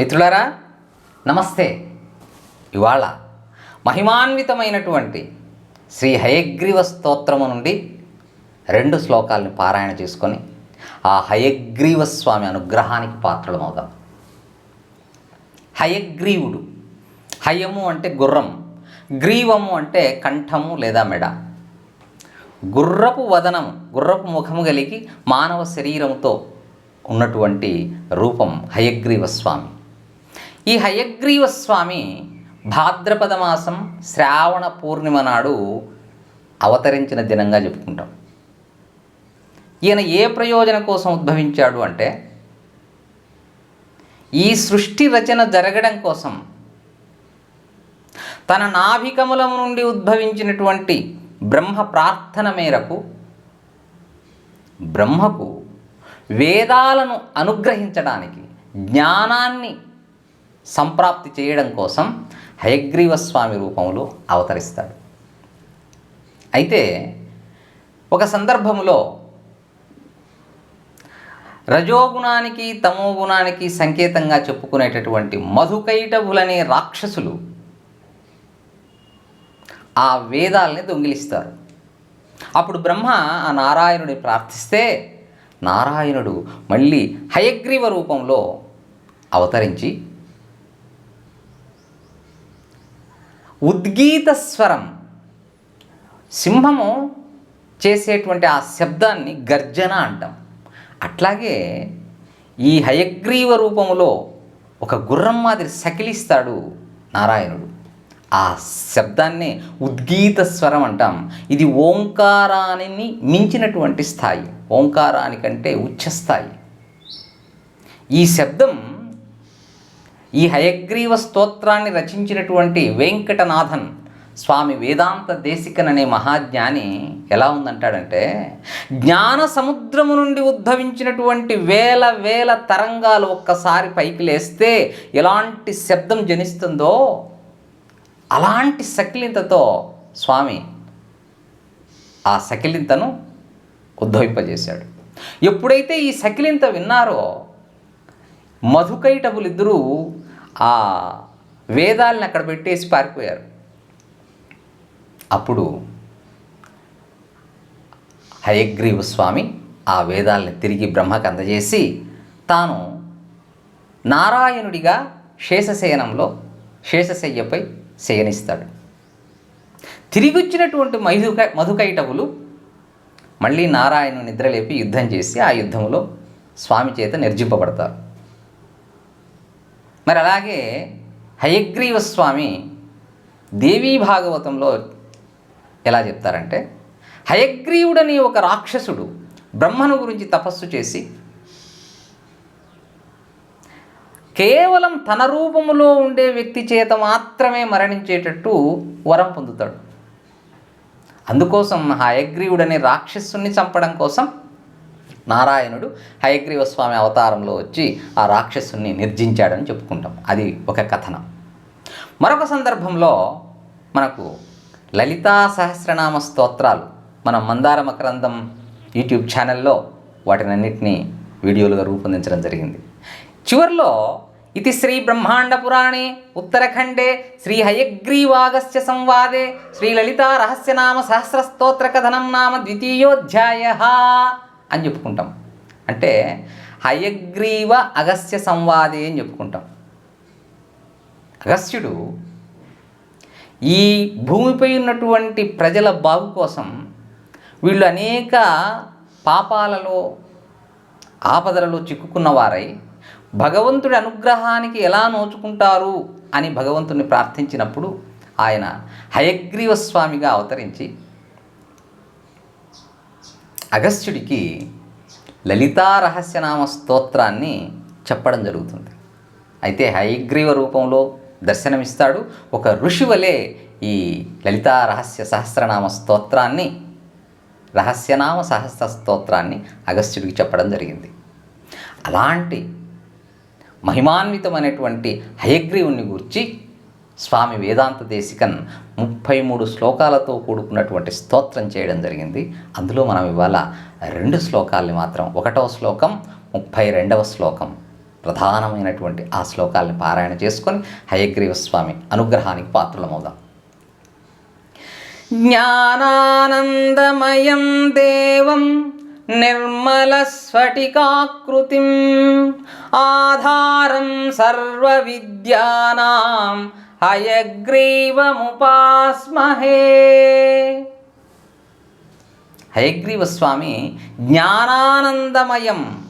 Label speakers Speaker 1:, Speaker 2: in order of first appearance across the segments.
Speaker 1: మిత్రులారా నమస్తే. ఇవాళ మహిమాన్వితమైనటువంటి శ్రీ హయగ్రీవ స్తోత్రము నుండి రెండు శ్లోకాలను పారాయణ చేసుకొని ఆ హయగ్రీవ స్వామి అనుగ్రహానికి పాత్రలమవుదాం. హయగ్రీవుడు హయము అంటే గుర్రం గ్రీవము అంటే కంఠము లేదా మెడ. గుర్రపు వదనము గుర్రపు ముఖము కలిగి మానవ శరీరంతో ఉన్నటువంటి రూపం హయగ్రీవ స్వామి. ఈ హయగ్రీవ స్వామి భాద్రపద మాసం శ్రావణ పూర్ణిమ నాడు అవతరించిన దినంగా చెప్పుకుంటాం. ఈయన ఏ ప్రయోజనం కోసం ఉద్భవించాడు అంటే ఈ సృష్టి రచన జరగడం కోసం తన నాభికమలం నుండి ఉద్భవించినటువంటి బ్రహ్మ ప్రార్థన మేరకు బ్రహ్మకు వేదాలను అనుగ్రహించడానికి జ్ఞానాన్ని సంప్రాప్తి చేయడం కోసం హయగ్రీవ స్వామి రూపంలో అవతరిస్తాడు. అయితే ఒక సందర్భంలో రజోగుణానికి తమోగుణానికి సంకేతంగా చెప్పుకునేటటువంటి మధుకైటభులనే రాక్షసులు ఆ వేదాల్ని దొంగిలిస్తారు. అప్పుడు బ్రహ్మ ఆ నారాయణుడి ప్రార్థిస్తే నారాయణుడు మళ్ళీ హయగ్రీవ రూపంలో అవతరించి ఉద్గీత స్వరం సింహము చేసేటువంటి ఆ శబ్దాన్ని గర్జన అంటాం. అట్లాగే ఈ హయగ్రీవ రూపములో ఒక గుర్రం మాదిరి సకిలిస్తాడు నారాయణుడు. ఆ శబ్దాన్నే ఉద్గీత స్వరం అంటాం. ఇది ఓంకారాన్ని మించినటువంటి స్థాయి. ఓంకారానికంటే ఉచ్చస్థాయి. ఈ శబ్దం ఈ హయగ్రీవ స్తోత్రాన్ని రచించినటువంటి వెంకటనాథన్ స్వామి వేదాంత దేశికన్ అనే మహాజ్ఞాని ఎలా ఉందంటాడంటే జ్ఞాన సముద్రము నుండి ఉద్భవించినటువంటి వేల వేల తరంగాలు ఒక్కసారి పైకి లేస్తే ఎలాంటి శబ్దం జనిస్తుందో అలాంటి సకిలింతతో స్వామి ఆ సకిలింతను ఉద్భవింపజేశాడు. ఎప్పుడైతే ఈ సకిలింత విన్నారో మధుకైటబులిద్దరూ ఆ వేదాలను అక్కడ పెట్టేసి పారిపోయారు. అప్పుడు హయగ్రీవ స్వామి ఆ వేదాలను తిరిగి బ్రహ్మకు అందజేసి తాను నారాయణుడిగా శేషశయనంలో శేషశయ్యపై శయనిస్తాడు. తిరిగి వచ్చినటువంటి మధుక మధుకైటవులు మళ్ళీ నారాయణు నిద్రలేపి యుద్ధం చేసి ఆ యుద్ధంలో స్వామి చేత నిర్జింపబడతారు. మరి అలాగే హయగ్రీవ స్వామి దేవీ భాగవతంలో ఎలా చెప్తారంటే హయగ్రీవుడని ఒక రాక్షసుడు బ్రహ్మను గురించి తపస్సు చేసి కేవలం తన రూపములో ఉండే వ్యక్తి చేత మాత్రమే మరణించేటట్టు వరం పొందుతాడు. అందుకోసం హయగ్రీవుడనే రాక్షసుని చంపడం కోసం నారాయణుడు హయగ్రీవ స్వామి అవతారంలో వచ్చి ఆ రాక్షసుని నిర్జించాడని చెప్పుకుంటాం. అది ఒక కథనం. మరొక సందర్భంలో మనకు లలితా సహస్రనామ స్తోత్రాలు మన మందార మకరందం యూట్యూబ్ ఛానల్లో వాటినన్నింటినీ వీడియోలుగా రూపొందించడం జరిగింది. చివరిలో ఇది శ్రీ బ్రహ్మాండ పురాణే ఉత్తరఖండే శ్రీ హయగ్రీవాగస్య సంవాదే శ్రీ లలితా రహస్యనామ సహస్రస్తోత్ర కథనం నామ ద్వితీయోధ్యాయ అని చెప్పుకుంటాం. అంటే హయగ్రీవ అగస్త్య సంవాదే అని చెప్పుకుంటాం. అగస్త్యుడు ఈ భూమిపై ఉన్నటువంటి ప్రజల బాగు కోసం వీళ్ళు అనేక పాపాలలో ఆపదలలో చిక్కుకున్నవారై భగవంతుడి అనుగ్రహానికి ఎలా నోచుకుంటారు అని భగవంతుని ప్రార్థించినప్పుడు ఆయన హయగ్రీవ స్వామిగా అవతరించి అగస్త్యుడికి లలితా రహస్యనామ స్తోత్రాన్ని చెప్పడం జరుగుతుంది. అయితే హయగ్రీవ రూపంలో దర్శనమిస్తాడు. ఒక ఋషి వలె ఈ లలితా రహస్య సహస్రనామ స్తోత్రాన్ని రహస్యనామ సహస్ర స్తోత్రాన్ని అగస్త్యుడికి చెప్పడం జరిగింది. అలాంటి మహిమాన్వితమైనటువంటి హయగ్రీవుని గురించి స్వామి వేదాంత దేశికన్ ముప్పై మూడు శ్లోకాలతో కూడుకున్నటువంటి స్తోత్రం చేయడం జరిగింది. అందులో మనం ఇవాళ రెండు శ్లోకాల్ని మాత్రం ఒకటవ శ్లోకం ముప్పై రెండవ శ్లోకం ప్రధానమైనటువంటి ఆ శ్లోకాల్ని పారాయణ చేసుకొని హయగ్రీవ స్వామి అనుగ్రహానికి పాత్రలమవుదాం. జ్ఞానానందమయం దేవం నిర్మలస్ఫటికాకృతిం ఆధారం సర్వవిద్యానాం హయగ్రీవముపాస్మహే. హయగ్రీవస్వామి జ్ఞానానందమయం.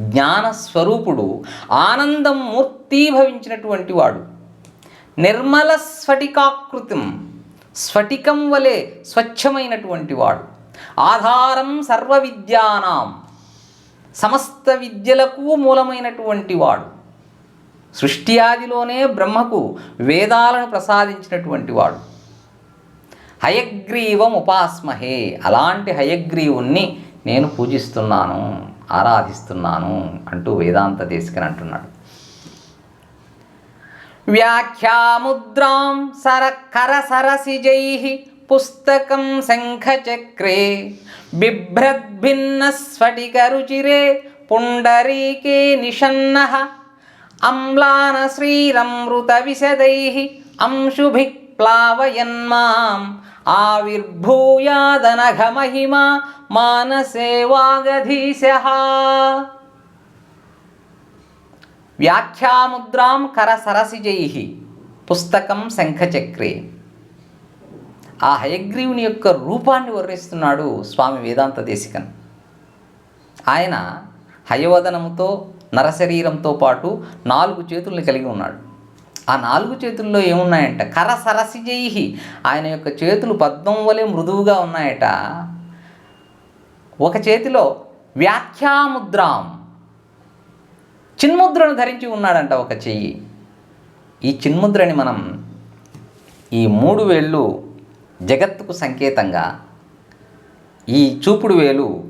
Speaker 1: జ్ఞానస్వరూపుడు ఆనందం మూర్తీభవించినటువంటి వాడు నిర్మల స్ఫటికాకృతిం స్ఫటికం వలె స్వచ్ఛమైనటువంటి వాడు ఆధారం సర్వ విద్యానాం సమస్త విద్యలకు మూలమైనటువంటి వాడు. సృష్టి ఆదిలోనే బ్రహ్మకు వేదాలను ప్రసాదించినటువంటి వాడు. హయగ్రీవం ఉపాస్మహే అలాంటి హయగ్రీవుణ్ణి నేను పూజిస్తున్నాను ఆరాధిస్తున్నాను అంటూ వేదాంత దేశికని అంటున్నాడు. వ్యాఖ్యాముద్రాం సర కరసరసిజై పుస్తకం శంఖచక్రే బిభ్రద్భిన్న స్ఫటికరుచిరే పుండరీకే నిషన్న. అమ్లాన శ్రీరమృత విశదై అంశుభి ప్లావయన్మాం. ఆవిర్భూయాదనఘమహిమా మానసే వాగధీశ వ్యాఖ్యాముద్రాం కరసరసిజై. పుస్తకం శంఖచక్రే. ఆ హయగ్రీవుని యొక్క రూపాన్ని వర్ణిస్తున్నాడు స్వామి వేదాంత దేశికన్. ఆయన హయవదనముతో నరశరీరంతో పాటు నాలుగు చేతుల్ని కలిగి ఉన్నాడు. ఆ నాలుగు చేతుల్లో ఏమున్నాయంట? జైహి. ఆయన యొక్క చేతులు పద్మం వలె మృదువుగా ఉన్నాయట. ఒక చేతిలో వ్యాఖ్యాముద్రాం. చిన్ముద్రను ధరించి ఉన్నాడంట ఒక చెయ్యి. ఈ చిన్ముద్రని మనం ఈ మూడు వేళ్ళు జగత్తుకు సంకేతంగా ఈ చూపుడు వేలు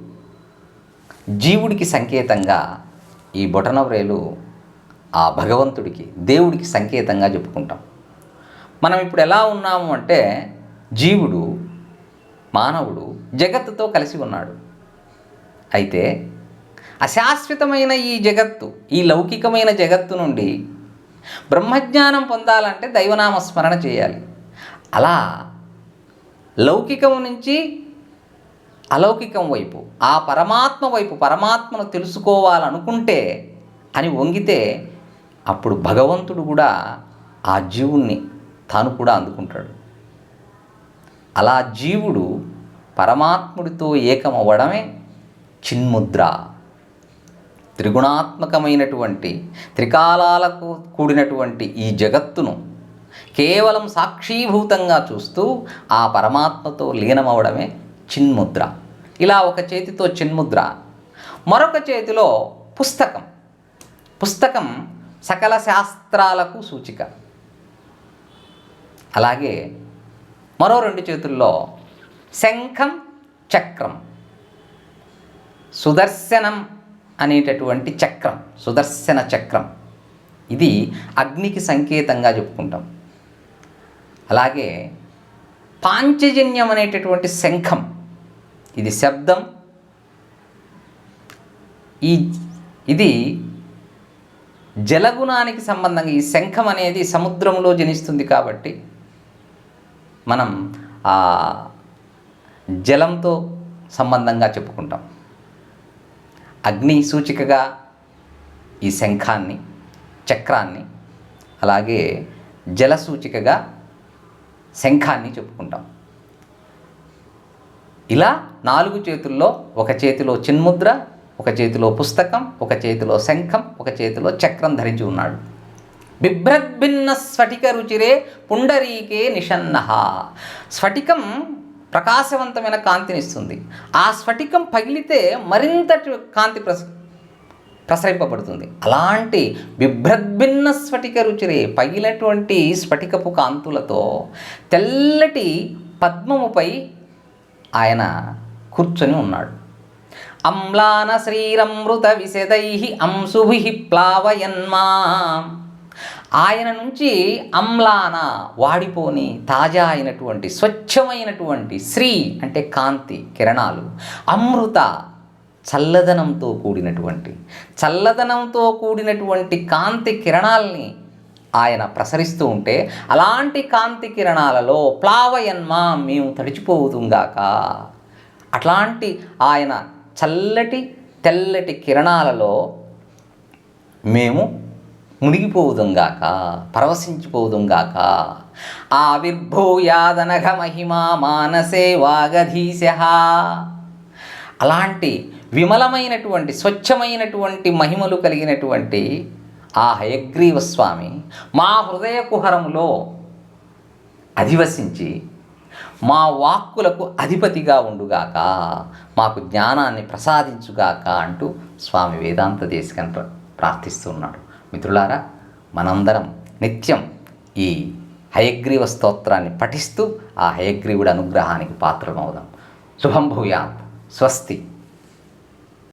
Speaker 1: జీవుడికి సంకేతంగా ఈ బొటనవ్రేలు ఆ భగవంతుడికి దేవుడికి సంకేతంగా చెప్పుకుంటాం. మనం ఇప్పుడు ఎలా ఉన్నాము అంటే జీవుడు మానవుడు జగత్తుతో కలిసి ఉన్నాడు. అయితే అశాశ్వతమైన ఈ జగత్తు ఈ లౌకికమైన జగత్తు నుండి బ్రహ్మజ్ఞానం పొందాలంటే దైవనామ స్మరణ చేయాలి. అలా లౌకికం నుంచి అలౌకికం వైపు ఆ పరమాత్మ వైపు పరమాత్మను తెలుసుకోవాలనుకుంటే అని వంగితే అప్పుడు భగవంతుడు కూడా ఆ జీవుణ్ణి తాను కూడా అందుకుంటాడు. అలా జీవుడు పరమాత్ముడితో ఏకమవ్వడమే చిన్ముద్ర. త్రిగుణాత్మకమైనటువంటి త్రికాలాలకు కూడినటువంటి ఈ జగత్తును కేవలం సాక్షీభూతంగా చూస్తూ ఆ పరమాత్మతో లీనమవడమే చిన్ముద్ర. ఇలా ఒక చేతితో చిన్ముద్ర మరొక చేతిలో పుస్తకం. పుస్తకం సకల శాస్త్రాలకు సూచిక. అలాగే మరో రెండు చేతుల్లో శంఖం చక్రం. సుదర్శనం అనేటటువంటి చక్రం సుదర్శన చక్రం. ఇది అగ్నికి సంకేతంగా చెప్పుకుంటాం. అలాగే పాంచజన్యం అనేటటువంటి శంఖం ఇది శబ్దం ఈ ఇది జలగుణానికి సంబంధంగా ఈ శంఖం అనేది సముద్రంలో జనిస్తుంది కాబట్టి మనం ఆ జలంతో సంబంధంగా చెప్పుకుంటాం. అగ్ని సూచికగా ఈ శంఖాన్ని చక్రాన్ని అలాగే జల సూచికగా శంఖాన్ని చెప్పుకుంటాం. ఇలా నాలుగు చేతుల్లో ఒక చేతిలో చిన్ముద్ర ఒక చేతిలో పుస్తకం ఒక చేతిలో శంఖం ఒక చేతిలో చక్రం ధరించి ఉన్నాడు. బిభ్రద్భిన్న స్ఫటిక రుచిరే పుండరీకే నిషన్న. స్ఫటికం ప్రకాశవంతమైన కాంతినిస్తుంది. ఆ స్ఫటికం పగిలితే మరింత కాంతి ప్రస ప్రసరింపబడుతుంది. అలాంటి బిభ్రద్భిన్న స్ఫటిక రుచిరే పగిలినటువంటి స్ఫటికపు కాంతులతో తెల్లటి పద్మముపై ఆయన కూర్చొని ఉన్నాడు. అమ్లాన శ్రీరమృత విశదై అంశుభి ప్లావయన్మా. ఆయన నుంచి అమ్లాన వాడిపోని తాజా అయినటువంటి స్వచ్ఛమైనటువంటి శ్రీ అంటే కాంతి కిరణాలు అమృత చల్లదనంతో కూడినటువంటి చల్లదనంతో కూడినటువంటి కాంతి కిరణాల్ని ఆయన ప్రసరిస్తూ ఉంటే అలాంటి కాంతి కిరణాలలో ప్లావయన్మా మేము తడిచిపోవుతుంగాక అట్లాంటి ఆయన చల్లటి తెల్లటి కిరణాలలో మేము మునిగిపోవుదుంగాక పరవశించిపోవుదుంగాక ఆవిర్భూయాదనఘ మహిమా మానసే వాగధీశ. అలాంటి విమలమైనటువంటి స్వచ్ఛమైనటువంటి మహిమలు కలిగినటువంటి ఆ హయగ్రీవ స్వామి మా హృదయ కుహరములో అధివసించి మా వాక్కులకు అధిపతిగా ఉండుగాక మాకు జ్ఞానాన్ని ప్రసాదించుగాక అంటూ స్వామి వేదాంత దేశికని ప్రార్థిస్తున్నాడు. మిత్రులారా మనందరం నిత్యం ఈ హయగ్రీవ స్తోత్రాన్ని పఠిస్తూ ఆ హయగ్రీవుడి అనుగ్రహానికి పాత్రమవుదాం. శుభం భూయాత్. స్వస్తి.